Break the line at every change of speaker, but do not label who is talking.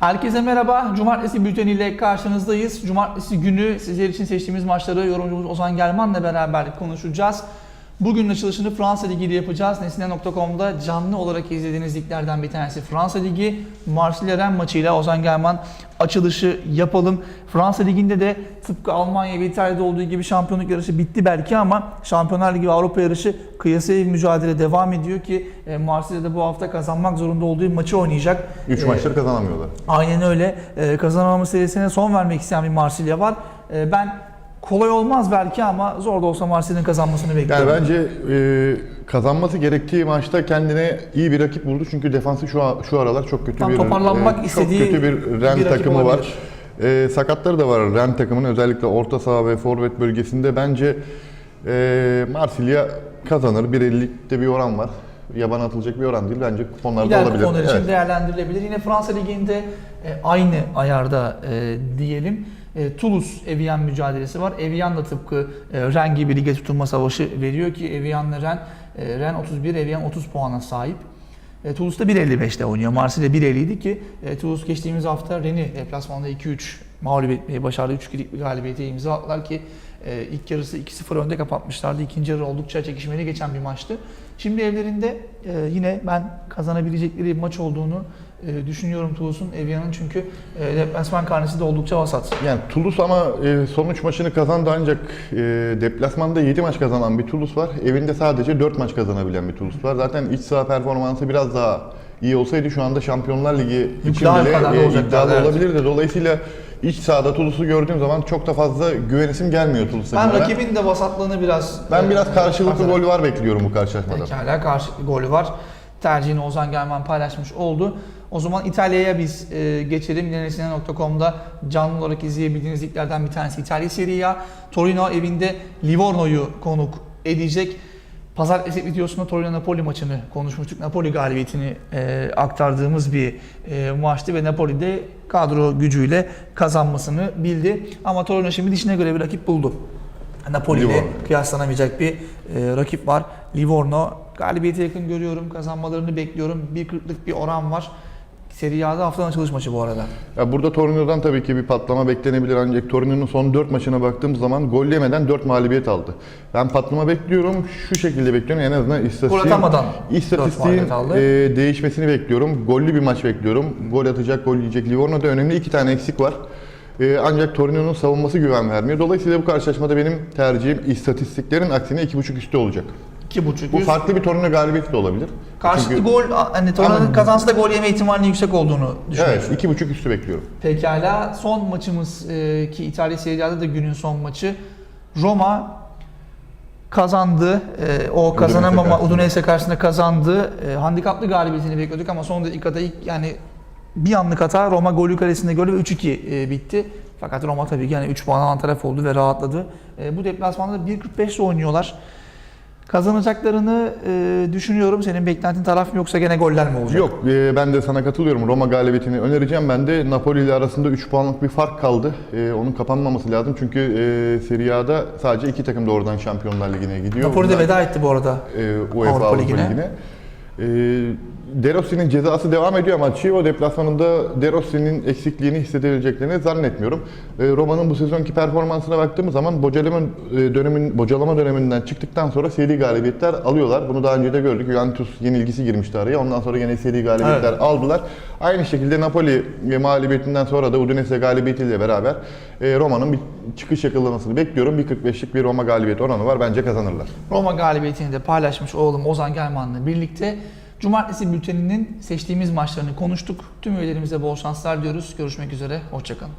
Herkese merhaba. Cumartesi bülteniyle karşınızdayız. Cumartesi günü sizler için seçtiğimiz maçları yorumcumuz Ozan Gelman'la beraber konuşacağız. Bugünün açılışını Fransa Ligi ile yapacağız. Nesine.com'da canlı olarak izlediğiniz liglerden bir tanesi Fransa Ligi. Marsilya Ren maçıyla Ozan Gelman açılışı yapalım. Fransa Ligi'nde de tıpkı Almanya ve İtalya'da olduğu gibi şampiyonluk yarışı bitti belki ama Şampiyonlar Ligi ve Avrupa yarışı kıyasaya mücadele devam ediyor ki e, Marsilya'da bu hafta kazanmak zorunda olduğu maçı oynayacak.
3
E,
maçları kazanamıyorlar.
Aynen öyle. Ee, kazanamama serisine son vermek isteyen bir Marsilya var. Ee, ben kolay olmaz belki ama zor da olsa Marsilya'nın kazanmasını bekliyorum.
Yani bence e, kazanması gerektiği maçta kendine iyi bir rakip buldu. Çünkü defansı şu a- şu aralar çok kötü
Tam
bir
toparlanmak
çok
istediği
kötü bir Ren
rakip
takımı var.
olabilir.
E, sakatları da var Ren takımının özellikle orta saha ve forvet bölgesinde bence e, Marsilya kazanır. 1.50'de bir oran var. Yaban atılacak bir oran değil. Bence kuponlarda
İleriki
olabilir.
konular için
Evet.
değerlendirilebilir. Yine Fransa Ligi'nde e, aynı ayarda e, diyelim. E, Toulouse Evian mücadelesi var. Evian da tıpkı e, Ren gibi lige tutunma savaşı veriyor ki Evian'la Ren, e, Ren 31, Evian 30 puana sahip. E, Toulouse da 1.55'te oynuyor. Marsilya 1.50 idi ki e, Toulouse geçtiğimiz hafta Ren'i deplasmanda 2-3 mağlup etmeyi başardı. 3-2'lik bir galibiyete imza attılar ki e, ilk yarısı 2-0 önde kapatmışlardı. İkinci yarı oldukça çekişmeli geçen bir maçtı. Şimdi evlerinde e, yine ben kazanabilecekleri bir maç olduğunu e, düşünüyorum Toulouse'un, Evian'ın çünkü e, deplasman karnesi de oldukça vasat.
Yani Toulouse ama e, son 3 maçını kazandı ancak e, deplasmanda 7 maç kazanan bir Toulouse var. Evinde sadece 4 maç kazanabilen bir Toulouse var. Zaten iç saha performansı biraz daha iyi olsaydı şu anda Şampiyonlar Ligi için
Daha
bile e, iddialı
evet.
olabilirdi. Dolayısıyla iç sahada Toulouse'u gördüğüm zaman çok da fazla güvenisim gelmiyor Toulouse
Ben rakibin de vasatlığını biraz...
Ben
e,
biraz karşılıklı gol var bekliyorum bu karşılaşmada.
Pekala karşılıklı golü var. Tercihini Ozan Gelman paylaşmış oldu. O zaman İtalya'ya biz e, geçelim. Neresine.com'da canlı olarak izleyebildiğiniz liglerden bir tanesi İtalya Serie A. Torino evinde Livorno'yu konuk edecek. Pazartesi videosunda Torino-Napoli maçını konuşmuştuk. Napoli galibiyetini e, aktardığımız bir e, maçtı ve Napoli de kadro gücüyle kazanmasını bildi. Ama Torino şimdi dişine göre bir rakip buldu. Napoli ile kıyaslanamayacak bir e, rakip var. Livorno galibiyete yakın görüyorum. Kazanmalarını bekliyorum. 1.40'lık bir oran var. Serie A'da haftanın açılış maçı bu arada.
Ya burada Torino'dan tabii ki bir patlama beklenebilir ancak Torino'nun son 4 maçına baktığım zaman gol yemeden 4 mağlubiyet aldı. Ben patlama bekliyorum. Şu şekilde bekliyorum. En azından istatistiğin,
atamadan dört
istatistiğin e, değişmesini bekliyorum. Gollü bir maç bekliyorum. Gol atacak, gol yiyecek. Livorno'da önemli iki tane eksik var. E, ancak Torino'nun savunması güven vermiyor. Dolayısıyla bu karşılaşmada benim tercihim istatistiklerin aksine 2.5 üstü olacak.
2.5
Bu
üst.
farklı bir Torino galibiyeti de olabilir.
Karşılıklı
Çünkü-
gol, hani Torino'nun kazansa da gol yeme ihtimalinin yüksek olduğunu düşünüyorsun.
Evet, 2.5 üstü bekliyorum.
Pekala son maçımız e, ki İtalya Serie A'da da günün son maçı. Roma kazandı. E, o kazanamama. Udinese karşısında kazandı. E, handikaplı galibiyetini bekliyorduk ama son dakikada ilk yani bir anlık hata Roma golü karesinde gördü ve 3-2 e, bitti. Fakat Roma tabii ki yani 3 puan alan taraf oldu ve rahatladı. E, bu deplasmanda 1.45 ile oynuyorlar. Kazanacaklarını e, düşünüyorum. Senin beklentin taraf mı yoksa gene goller mi olacak?
Yok, e, ben de sana katılıyorum. Roma galibiyetini önereceğim. Ben de Napoli ile arasında 3 puanlık bir fark kaldı. E, onun kapanmaması lazım. Çünkü e, Serie A'da sadece iki takım doğrudan Şampiyonlar Ligi'ne gidiyor.
Napoli de
Bunlar,
veda etti bu arada.
e, UEFA
Avrupa
Avrupa,
Ligi'ne.
Ligi'ne. E, De Rossi'nin cezası devam ediyor ama Chievo deplasmanında De Rossi'nin eksikliğini hissedebileceklerini zannetmiyorum. E, Roma'nın bu sezonki performansına baktığımız zaman bocalama e, dönemin bocalama döneminden çıktıktan sonra seri galibiyetler alıyorlar. Bunu daha önce de gördük. Juventus yenilgisi girmişti araya. Ondan sonra yine seri galibiyetler aldılar. Aynı şekilde Napoli mağlubiyetinden sonra da Udinese galibiyetiyle beraber e, Roma'nın bir çıkış yakalamasını bekliyorum. 1.45'lik bir Roma galibiyet oranı var. Bence kazanırlar.
Roma galibiyetini de paylaşmış oğlum Ozan Gelman'la birlikte. Cumartesi bülteninin seçtiğimiz maçlarını konuştuk. Tüm üyelerimize bol şanslar diyoruz. Görüşmek üzere. Hoşçakalın.